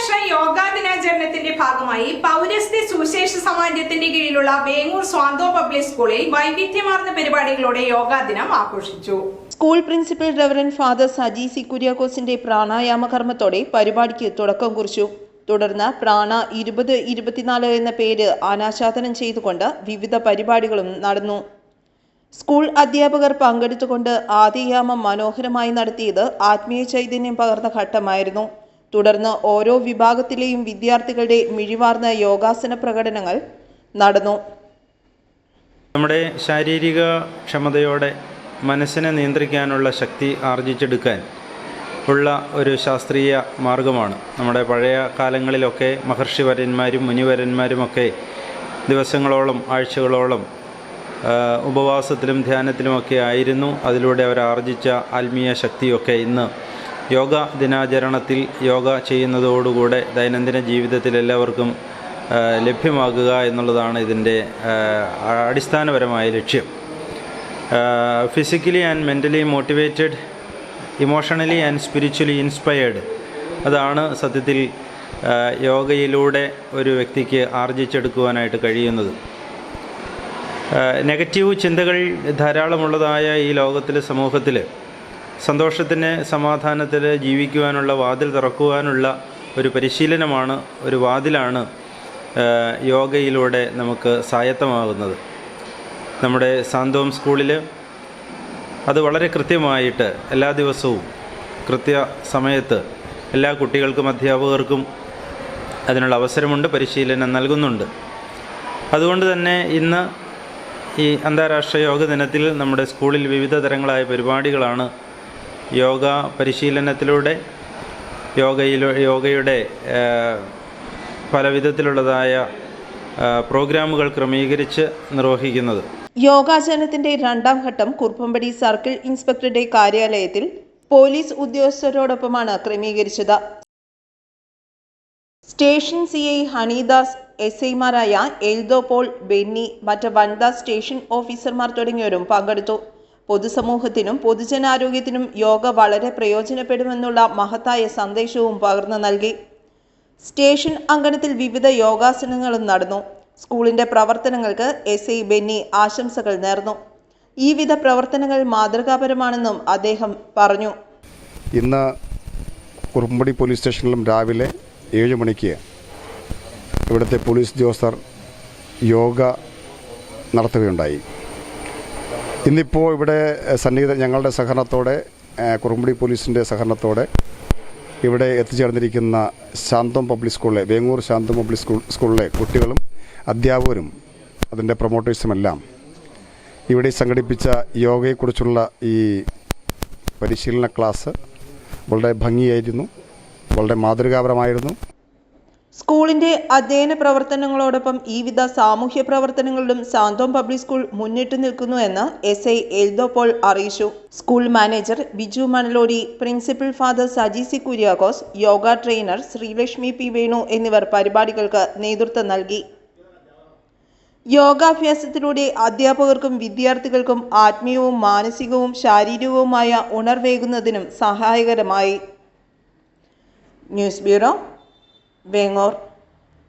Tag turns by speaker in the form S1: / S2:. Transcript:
S1: അന്താരാഷ്ട്ര യോഗാ ദിനാചരണത്തിന്റെ ഭാഗമായി പൗരസ്ത്യ സുശേഷ സമാജത്തിന്റെ കീഴിലുള്ള വേങ്ങൂർ സ്വാന്തോ പബ്ലിക് സ്കൂളിൽ വൈവിധ്യമാർന്ന പരിപാടികളോടെ യോഗാ ദിനം ആഘോഷിച്ചു.
S2: School principal reverend father Saji C കുര്യാക്കോസിന്റെ pranayama കർമ്മത്തോടെ പരിപാടിക്ക് തുടക്കം കുറിച്ചു. തുടർന്ന് പ്രാണ ഇരുപത് ഇരുപത്തിനാല് എന്ന പേര് അനാച്ഛാദനം ചെയ്തുകൊണ്ട് വിവിധ പരിപാടികളും നടന്നു. സ്കൂൾ അധ്യാപകർ പങ്കെടുത്തുകൊണ്ട് ആദിയാമം മനോഹരമായി നടത്തിയത് ആത്മീയ ചൈതന്യം പകർന്ന ഘട്ടമായിരുന്നു. തുടർന്ന് ഓരോ വിഭാഗത്തിലെയും വിദ്യാർത്ഥികളുടെ മിഴിവാർന്ന യോഗാസന പ്രകടനങ്ങൾ നടന്നു.
S3: നമ്മുടെ ശാരീരിക ക്ഷമതയോടെ മനസ്സിനെ നിയന്ത്രിക്കാനുള്ള ശക്തി ആർജിച്ചെടുക്കാൻ ഉള്ള ഒരു ശാസ്ത്രീയ മാർഗമാണ്. നമ്മുടെ പഴയ കാലങ്ങളിലൊക്കെ മഹർഷിവരന്മാരും മുനിവരന്മാരുമൊക്കെ ദിവസങ്ങളോളം ആഴ്ചകളോളം ഉപവാസത്തിലും ധ്യാനത്തിലുമൊക്കെ ആയിരുന്നു. അതിലൂടെ അവർ ആർജിച്ച ആത്മീയ ശക്തിയൊക്കെ ഇന്ന് യോഗ ദിനാചരണത്തിൽ യോഗ ചെയ്യുന്നതോടുകൂടെ ദൈനംദിന ജീവിതത്തിൽ എല്ലാവർക്കും ലഭ്യമാക്കുക ലഭ്യമാകുക എന്നുള്ളതാണ് ഇതിന്റെ അടിസ്ഥാനപരമായ ലക്ഷ്യം. Physically and mentally motivated emotionally and spiritually inspired അതാണ് സത്യത്തിൽ യോഗയിലൂടെ ഒരു വ്യക്തിക്ക് ആർജിച്ചെടുക്കുവാനായിട്ട് കഴിയുന്നത്. നെഗറ്റീവ് ചിന്തകൾ ധാരാളമുള്ളതായ ഈ ലോകത്തിലെ സമൂഹത്തിൽ സന്തോഷത്തിന് സമാധാനത്തിൽ ജീവിക്കുവാനുള്ള വാതിൽ തുറക്കുവാനുള്ള ഒരു പരിശീലനമാണ് ഒരു വാതിലാണ് യോഗയിലൂടെ നമുക്ക് സായത്തമാകുന്നത്. നമ്മുടെ സാന്തോം സ്കൂളിൽ അത് വളരെ കൃത്യമായിട്ട് എല്ലാ ദിവസവും കൃത്യ സമയത്ത് എല്ലാ കുട്ടികൾക്കും അധ്യാപകർക്കും അതിനുള്ള അവസരമുണ്ട് പരിശീലനം നൽകുന്നുണ്ട്. അതുകൊണ്ട് തന്നെ ഇന്ന് ഈ അന്താരാഷ്ട്ര യോഗ ദിനത്തിൽ നമ്മുടെ സ്കൂളിൽ വിവിധ തരങ്ങളായ പരിപാടികളാണ് യോഗ പരിശീലനത്തിലൂടെ യോഗയിൽ യോഗയുടെ പലവിധത്തിലുള്ളതായ പല വിധത്തിലുള്ളതായ പ്രോഗ്രാമുകൾ ക്രമീകരിച്ച് നിർവഹിക്കുന്നത്.
S2: യോഗാചരണത്തിന്റെ രണ്ടാം ഘട്ടം കുറുപ്പമ്പടി സർക്കിൾ ഇൻസ്പെക്ടറുടെ കാര്യാലയത്തിൽ പോലീസ് ഉദ്യോഗസ്ഥരോടൊപ്പമാണ് ക്രമീകരിച്ചത്. Station C I Honeydas S ഐമാരായ എൽദോ പോൾ ബെന്നി മറ്റ് വനിതാ സ്റ്റേഷൻ ഓഫീസർമാർ തുടങ്ങിയവരും പങ്കെടുത്തു. പൊതുസമൂഹത്തിനും പൊതുജനാരോഗ്യത്തിനും യോഗ വളരെ പ്രയോജനപ്പെടുമെന്നുള്ള മഹത്തായ സന്ദേശവും പകർന്നു നൽകി. സ്റ്റേഷൻ അങ്കണത്തിൽ വിവിധ യോഗാസനങ്ങളും നടന്നു. സ്കൂളിന്റെ പ്രവർത്തനങ്ങൾക്ക് എസ് ഐ ബെന്നി ആശംസകൾ നേർന്നു. ഈ വിധ പ്രവർത്തനങ്ങൾ മാതൃകാപരമാണെന്നും അദ്ദേഹം പറഞ്ഞു.
S4: ഇന്ന് കുറുമ്പടി പോലീസ് സ്റ്റേഷനിലും രാവിലെ ഏഴ് മണിക്ക് ഇവിടുത്തെ പോലീസ് ഉദ്യോഗസ്ഥർ യോഗ നടത്തുകയുണ്ടായി. ഇന്നിപ്പോൾ ഇവിടെ സന്നിഹിത ഞങ്ങളുടെ സഹകരണത്തോടെ കുറുമ്പടി പോലീസിന്റെ സഹകരണത്തോടെ ഇവിടെ എത്തിച്ചേർന്നിരിക്കുന്ന ശാന്തം പബ്ലിക് സ്കൂളിലെ വേങ്ങൂർ ശാന്തം പബ്ലിക് സ്കൂൾ സ്കൂളിലെ കുട്ടികളും അധ്യാപകരും അതിന്റെ പ്രൊമോട്ടേഴ്സുമെല്ലാം ഇവിടെ സംഘടിപ്പിച്ച യോഗയെക്കുറിച്ചുള്ള ഈ പരിശീലന ക്ലാസ് വളരെ ഭംഗിയായിരുന്നു വളരെ മാതൃകാപരമായിരുന്നു.
S2: സ്കൂളിന്റെ അധ്യയന പ്രവർത്തനങ്ങളോടൊപ്പം ഈവിധ വിധ സാമൂഹ്യ പ്രവർത്തനങ്ങളിലും സാന്തോം പബ്ലിക് സ്കൂൾ മുന്നിട്ട് നിൽക്കുന്നു എന്ന് എസ് ഐ എൽദോപോൾ അറിയിച്ചു. School manager Biju Manalody principal father Saji C Kuriakose yoga trainer Sreelakshmi P Venu എന്നിവർ പരിപാടികൾക്ക് നേതൃത്വം നൽകി. യോഗാഭ്യാസത്തിലൂടെ അധ്യാപകർക്കും വിദ്യാർത്ഥികൾക്കും ആത്മീയവും മാനസികവും ശാരീരികവുമായ ഉണർവേകുന്നതിനും സഹായകരമായി. News bureau വേങ്ങോർ